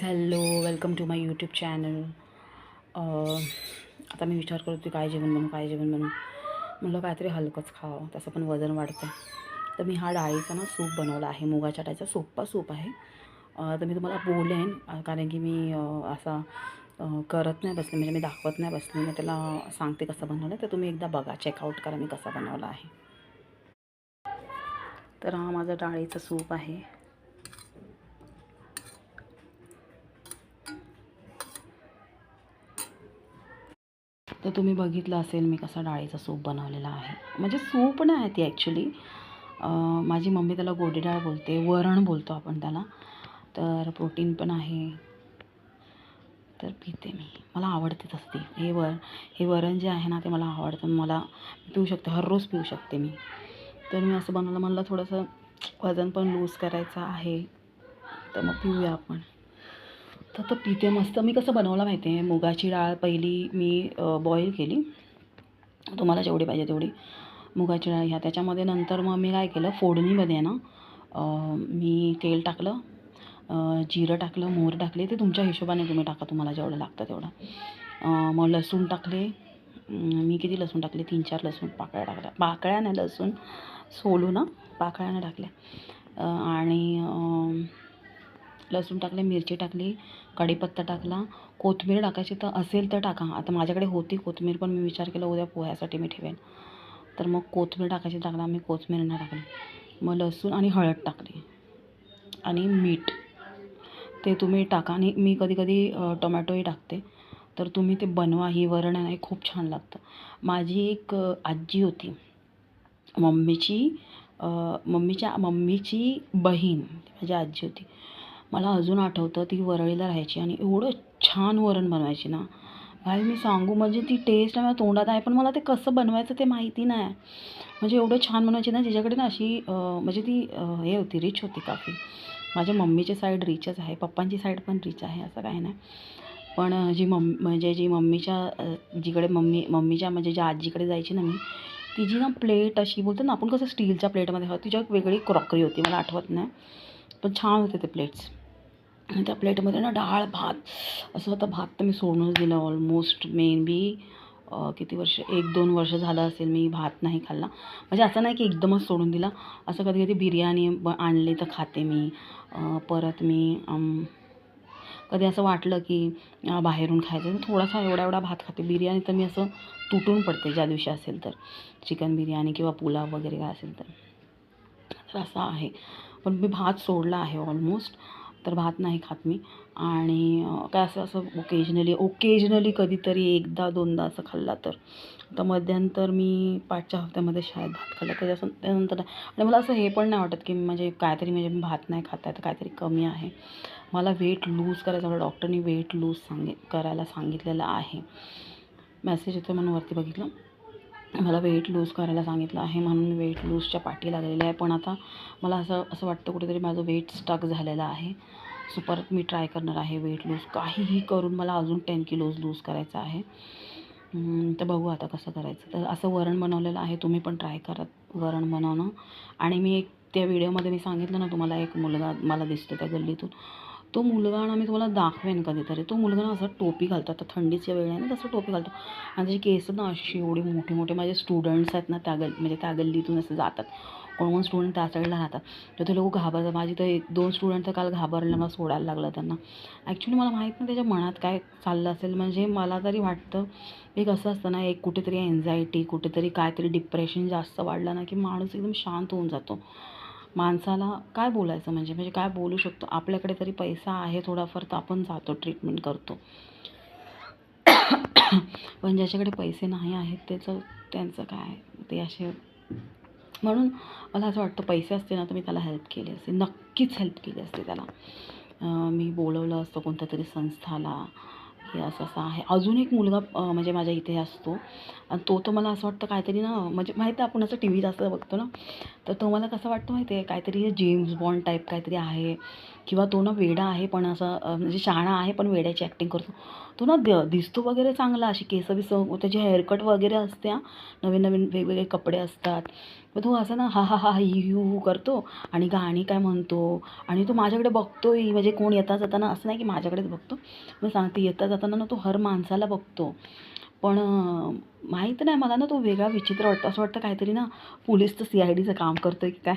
Hello welcome to my YouTube channel आता मी विचार करत होती काय जेवण बनू काय जेवण बनू म्हणलं काहीतरी हलकंच खावं तसं पण वजन वाढतं. तर मी हा डाळीचा ना सूप बनवला आहे मुगाच्या डाळीचा सोप्पा सूप आहे. तर मी तुम्हाला बोलेन कारण की मी असा करत नाही बसले म्हणजे मी दाखवत नाही बसले मी त्याला सांगते कसं बनवलं तर तुम्ही एकदा बघा चेकआउट करा मी कसा बनवला आहे. तर हा माझा डाळीचा सूप आहे. तर तुम्ही बघितलं असेल मी कसा डाळीचा सूप बनवलेला आहे. म्हणजे सूप नाही आहे ती ॲक्च्युली माझी मम्मी त्याला गोडी डाळ बोलते वरण बोलतो आपण त्याला. तर प्रोटीन पण आहे. तर पिते मी. मला आवडते तसं ती. हे वर हे वरण जे आहे ना ते मला आवडतं. मला पिऊ शकते. हर रोज पिऊ शकते मी. तर मी असं बनवलं. म्हणलं थोडंसं वजन पण लूज करायचं आहे. तर मग पिऊया आपण. तर तो पिते मस्त मी कसं बनवलं माहिती आहे मुगाची डाळ पहिली मी बॉईल केली. तुम्हाला जेवढी पाहिजे तेवढी मुगाची डाळ ह्या त्याच्यामध्ये नंतर मग मी काय केलं फोडणीमध्ये ना मी तेल टाकलं जिरं टाकलं मोहरी टाकली. ते तुमच्या हिशोबाने तुम्ही टाका तुम्हाला जेवढं लागतं तेवढं. मग लसूण टाकले. मी किती लसूण टाकले? तीन चार लसूण पाकळ्या टाकल्या. पाकळ्याने लसूण सोलू ना पाकळ्याने टाकल्या. आणि लसूण टाकले मिरची टाकली कढीपत्ता टाकला कोथिंबीर टाकायची तर असेल तर टाका. आता माझ्याकडे होती कोथमीर पण मी विचार केला उद्या पोह्यासाठी मी ठेवेन. तर मग कोथमीर टाकायची टाकला मी कोथमीर नाही टाकली. मग लसूण आणि हळद टाकली. आणि मीठ. ते तुम्ही टाका आणि मी कधी कधी टोमॅटोही टाकते. तर तुम्ही ते बनवा ही वरण आहे ना हे खूप छान लागतं. माझी एक आजी होती. मम्मीची मम्मीच्या मम्मीची बहीण माझी आजी होती. मला अजून आठवतं ती वरळीला राहायची आणि एवढं छान वरण बनवायची ना. काय मी सांगू म्हणजे ती टेस्ट माझ्या तोंडात आहे पण मला ते कसं बनवायचं ते माहिती नाही. म्हणजे एवढं छान बनवायची ना तिच्याकडे ना अशी म्हणजे ती हे होती रिच होती काफी. माझ्या मम्मीची साईड रिचच आहे पप्पांची साईड पण रिच आहे असं काही नाही. पण जी मम म्हणजे जी मम्मीच्या जिकडे मम्मी मम्मीच्या म्हणजे ज्या आजीकडे जायची ना मी तिची ना प्लेट अशी बोलतो ना आपण कसं स्टीलच्या प्लेटमध्ये हवं तिच्या वेगळी क्रॉकरी होती मला आठवत नाही. पण छान होते ते प्लेट्स आणि त्या प्लेटमध्ये ना डाळ भात असं आता भात तर मी सोडूनच दिलं ऑलमोस्ट मे बी किती वर्ष? एक दोन वर्ष झालं असेल मी भात नाही खाल्ला. म्हणजे असं नाही की एकदमच सोडून दिला. असं कधी कधी बिर्याणी ब आणली तर खाते मी. परत मी कधी असं वाटलं की बाहेरून खायचं थोडासा एवढा एवढा भात खाते. बिर्याणी तर मी असं तुटून पडते ज्या दिवशी असेल तर. चिकन बिर्याणी किंवा पुलाव वगैरे काय असेल तर. तर असं आहे. पण मी भात सोडला आहे ऑलमोस्ट तर भात नाही खात मी. आणि काय असं असं ओकेजनली ओकेजनली कधीतरी एकदा दोनदा असं खाल्ला तर. आता मध्यंतर मी पाठच्या हफ्त्यामध्ये शाळेत भात खाल्ला. त्याच्या त्यानंतर नाही. आणि मला असं हे पण नाही वाटत की म्हणजे काहीतरी म्हणजे मी भात नाही खात आहे तर काहीतरी कमी आहे. मला वेट लूज करायचं मला डॉक्टरनी वेट लूज सांगे करायला सांगितलेलं आहे. मेसेज येतो म्हणून वरती बघितलं. मला वेट लूज करायला सांगितलं आहे म्हणून मी वेट लूजच्या पाठी लागलेली आहे. पण आता मला असं असं वाटतं कुठेतरी माझं वेट स्टक झालेलं आहे. सो परत मी ट्राय करणार आहे वेट लूज काहीही करून मला अजून टेन किलोज लूज करायचं आहे. तर बघू आता कसं करायचं. तर असं वरण बनवलेलं आहे तुम्ही पण ट्राय करत वरण बनवणं. आणि मी एक त्या व्हिडिओमध्ये मी सांगितलं ना तुम्हाला एक मुलगा मला दिसतो त्या गल्लीतून. तो मुलगा ना मी तुम्हाला दाखवेन कधीतरी. तो मुलगा ना असं टोपी घालतो. आता थंडीच्या वेळ आहे ना तसं टोपी घालतो. आणि त्याची केस ना अशी एवढी मोठी मोठे माझे स्टुडंट्स आहेत ना त्या गल म्हणजे त्या गल्लीतून असं जातात. कोण कोण स्टुडंट त्या साईडला राहतात. तर ते लोक घाबरतात. माझी तर एक दोन स्टुडंट तर काल घाबरलं मला सोडायला लागलं त्यांना. ॲक्च्युली मला माहीत नाही त्याच्या मनात काय चाललं असेल. म्हणजे मला तरी वाटतं एक असं असतं ना एक कुठेतरी एन्झायटी कुठेतरी काहीतरी डिप्रेशन जास्त वाढलं ना की माणूस एकदम शांत होऊन जातो. माणसाला काय बोलायचं म्हणजे? म्हणजे काय बोलू शकतो? आपल्याकडे तरी पैसा आहे थोडाफार तर आपण जातो ट्रीटमेंट करतो. पण ज्याच्याकडे पैसे नाही आहेत त्याचं त्यांचं काय? ते असे म्हणून मला असं वाटतं पैसे असते ना तर मी त्याला हेल्प केली असते. नक्कीच हेल्प केली असते त्याला. मी बोलवलं असतं कोणत्या तरी संस्थाला. हे असं असं आहे. अजून एक मुलगा म्हणजे माझ्या इथे असतो. आणि तो तर मला असं वाटतं काहीतरी ना म्हणजे माहीत आहे आपण असं टी व्ही जास्त बघतो ना. तर तो मला कसं वाटतं माहिती आहे काहीतरी जेम्स बॉन्ड टाईप काहीतरी आहे. किंवा तो ना वेडा आहे पण असं म्हणजे शहाणा आहे पण वेड्याची ॲक्टिंग करतो. तो ना द दिसतो वगैरे चांगला अशी केस बिस त्याची हेअरकट वगैरे असते नवीन नवीन वेगवेगळे कपडे असतात. मग तो असं ना हा हा हा ही हू करतो आणि गाणी काय म्हणतो आणि तो माझ्याकडे बघतोही म्हणजे कोण येता जाताना असं नाही की माझ्याकडेच बघतो. मग सांगते येता जाताना ना तो हर माणसाला बघतो. पण माहीत नाही मला ना तो वेगळा विचित्र वाटतो. असं वाटतं काहीतरी ना पोलीसचं सी आय डीचं काम करतोय की काय?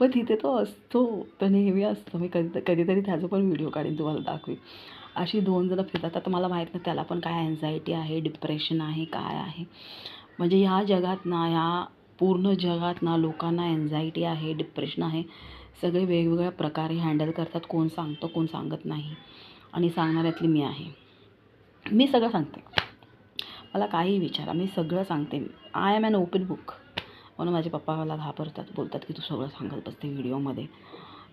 पण तिथे तो असतो तो नेहमी असतो. मी कधी कधीतरी त्याचा पण व्हिडिओ काढीन तुम्हाला दाखवीन. अशी दोन जणं फिरतात. आता मला माहीत नाही त्याला पण काय अँझायटी आहे डिप्रेशन आहे काय आहे. म्हणजे ह्या जगात ना ह्या पूर्ण जगात ना लोकांना अँझायटी आहे डिप्रेशन आहे. सगळे वेगवेगळ्या प्रकारे हँडल करतात. कोण सांगतो कोण सांगत नाही. आणि सांगणाऱ्यातली मी आहे. मी सगळं सांगते. मला काही विचारा. मी सगळं सांगते. I am an open book म्हणून माझे पप्पा मला घाबरतात बोलतात की तू सगळं सांगत बसते व्हिडिओमध्ये.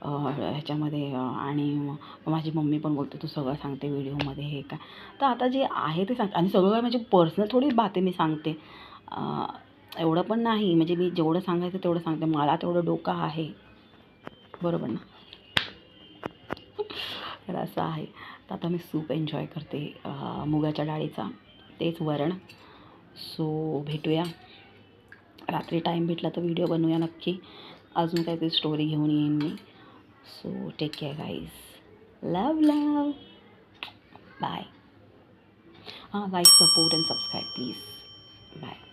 ह्याच्यामध्ये आणि मग माझी मम्मी पण बोलते तू सगळं सांगते व्हिडिओमध्ये हे काय? तर आता जे आहे ते सांगते. आणि सगळं म्हणजे पर्सनल थोडी बाते मी सांगते. एवढं पण नाही. म्हणजे मी जेवढं सांगायचं तेवढं सांगते. मला तेवढं डोकं आहे. बरोबर ना? तर असं आहे. तर आता मी सूप एन्जॉय करते. मुगाच्या डाळीचा. तेच वरण. सो भेटूया. रात्री टाइम भेटला तो वीडियो बनूया नक्की. अजून काहीतरी स्टोरी घेन येईन मी. So take care guys love love bye हाँ like support and subscribe please bye